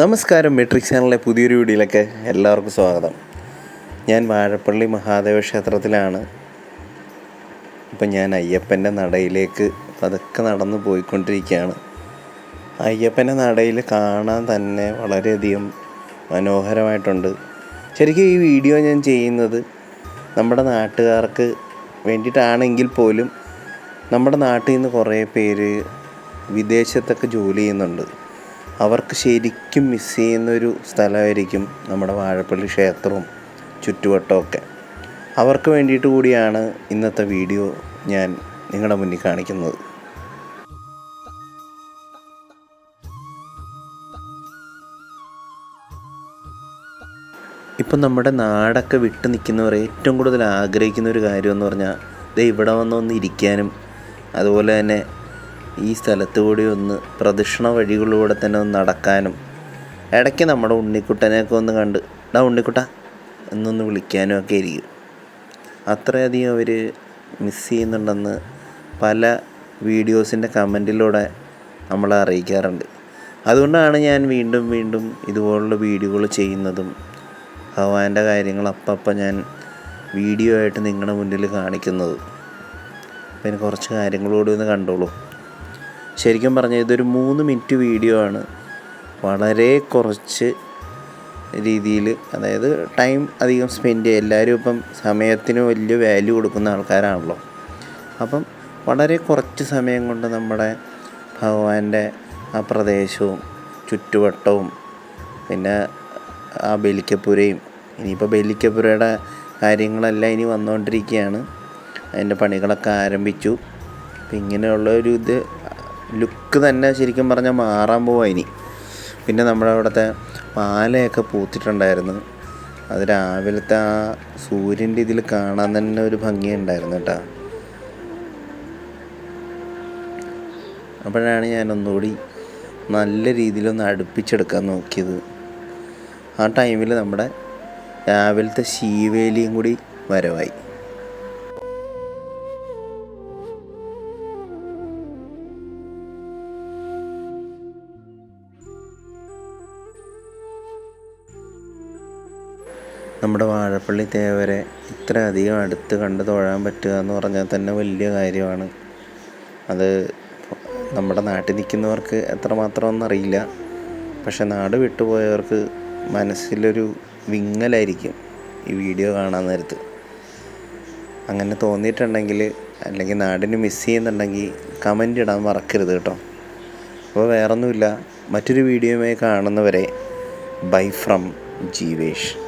നമസ്കാരം മെട്രിക് ചാനലിലെ പുതിയൊരു വീഡിയോയിലേക്ക് എല്ലാവർക്കും സ്വാഗതം. ഞാൻ വാഴപ്പള്ളി മഹാദേവ ക്ഷേത്രത്തിലാണ്. ഇപ്പം ഞാൻ അയ്യപ്പന്റെ നടയിലേക്ക് പതുക്കെ നടന്നു പോയിക്കൊണ്ടിരിക്കുകയാണ്. അയ്യപ്പന്റെ നടയിൽ കാണാൻ തന്നെ വളരെയധികം മനോഹരമായിട്ടുണ്ട്. ശരിക്കും ഈ വീഡിയോ ഞാൻ ചെയ്യുന്നത് നമ്മുടെ നാട്ടുകാർക്ക് വേണ്ടിയിട്ടാണെങ്കിൽ പോലും നമ്മുടെ നാട്ടിൽ നിന്ന് കുറേ പേര് വിദേശത്തൊക്കെ ജോലി ചെയ്യുന്നുണ്ട്. അവർക്ക് ശരിക്കും മിസ് ചെയ്യുന്നൊരു സ്ഥലമായിരിക്കും നമ്മുടെ വാഴപ്പള്ളി ക്ഷേത്രവും ചുറ്റുവട്ടമൊക്കെ അവർക്ക് വേണ്ടിയിട്ട് കൂടിയാണ് ഇന്നത്തെ വീഡിയോ ഞാൻ നിങ്ങളുടെ മുന്നിൽ കാണിക്കുന്നത്. ഇപ്പം നമ്മുടെ നാടൊക്കെ വിട്ട് നിൽക്കുന്നവർ ഏറ്റവും കൂടുതൽ ആഗ്രഹിക്കുന്ന ഒരു കാര്യം എന്ന് പറഞ്ഞാൽ ദേ ഇവിടെ വന്നൊന്ന് ഇരിക്കാനും അതുപോലെ തന്നെ ഈ സ്ഥലത്ത് കൂടി ഒന്ന് പ്രദക്ഷിണ വഴികളിലൂടെ തന്നെ ഒന്ന് നടക്കാനും ഇടയ്ക്ക് നമ്മുടെ ഉണ്ണിക്കുട്ടനെയൊക്കെ ഒന്ന് കണ്ട് ഡാ ഉണ്ണിക്കുട്ട എന്നൊന്ന് വിളിക്കാനും ഒക്കെ ഇരിക്കും അത്രയധികം അവർ മിസ് ചെയ്യുന്നുണ്ടെന്ന് പല വീഡിയോസിന്റെ കമന്റിലൂടെ നമ്മളെ അറിയിക്കാറുണ്ട്. അതുകൊണ്ടാണ് ഞാൻ വീണ്ടും വീണ്ടും ഇതുപോലുള്ള വീഡിയോകൾ ചെയ്യുന്നതും ഭഗവാന്റെ കാര്യങ്ങൾ അപ്പം ഞാൻ വീഡിയോ ആയിട്ട് നിങ്ങളുടെ മുന്നിൽ കാണിക്കുന്നത്. അപ്പം ഇനി കുറച്ച് കാര്യങ്ങളോട് ഒന്ന് കണ്ടോളൂ. ശരിക്കും പറഞ്ഞാൽ ഇതൊരു മൂന്ന് മിനിറ്റ് വീഡിയോ ആണ്. വളരെ കുറച്ച് രീതിയിൽ അതായത് ടൈം അധികം സ്പെൻഡ് ചെയ്യുക. എല്ലാവരും ഇപ്പം സമയത്തിന് വലിയ വാല്യൂ കൊടുക്കുന്ന ആൾക്കാരാണല്ലോ. അപ്പം വളരെ കുറച്ച് സമയം കൊണ്ട് നമ്മുടെ ഭഗവാന്റെ ആ പ്രദേശവും ചുറ്റുവട്ടവും പിന്നെ ആ ബലിക്കപ്പുരയും ഇനിയിപ്പോൾ ബലിക്കപ്പുരയുടെ കാര്യങ്ങളെല്ലാം ഇനി വന്നുകൊണ്ടിരിക്കുകയാണ്. അതിന്റെ പണികളൊക്കെ ആരംഭിച്ചു. അപ്പം ഇങ്ങനെയുള്ള ഒരു ഇത് ലുക്ക് തന്നെ ശരിക്കും പറഞ്ഞാൽ മാറാൻ പോവാ ഇനി. പിന്നെ നമ്മുടെ അവിടുത്തെ പാലയൊക്കെ പൂത്തിട്ടുണ്ടായിരുന്നു. അത് രാവിലത്തെ ആ സൂര്യന്റെ ഇതിൽ കാണാൻ തന്നെ ഒരു ഭംഗിയുണ്ടായിരുന്നു കേട്ടോ. അപ്പോഴാണ് ഞാൻ ഒന്നുകൂടി നല്ല രീതിയിലൊന്ന് അടുപ്പിച്ചെടുക്കാൻ നോക്കിയത്. ആ ടൈമിൽ നമ്മുടെ രാവിലത്തെ ശീവേലിയും കൂടി വരവായി. നമ്മുടെ വാഴപ്പള്ളി തേവരെ ഇത്ര അധികം അടുത്ത് കണ്ട് തൊഴാൻ പറ്റുക എന്ന് പറഞ്ഞാൽ തന്നെ വലിയ കാര്യമാണ്. അത് നമ്മുടെ നാട്ടിൽ നിൽക്കുന്നവർക്ക് എത്രമാത്രം ഒന്നറിയില്ല പക്ഷെ നാട് വിട്ടുപോയവർക്ക് മനസ്സിലൊരു വിങ്ങലായിരിക്കും ഈ വീഡിയോ കാണാൻ നേരത്ത്. അങ്ങനെ തോന്നിയിട്ടുണ്ടെങ്കിൽ അല്ലെങ്കിൽ നാടിന് മിസ് ചെയ്യുന്നുണ്ടെങ്കിൽ കമന്റ് ഇടാൻ മറക്കരുത് കേട്ടോ. അപ്പോൾ വേറൊന്നുമില്ല. മറ്റൊരു വീഡിയോയുമായി കാണുന്നവരെ ബൈ ഫ്രം ജീവേഷ്.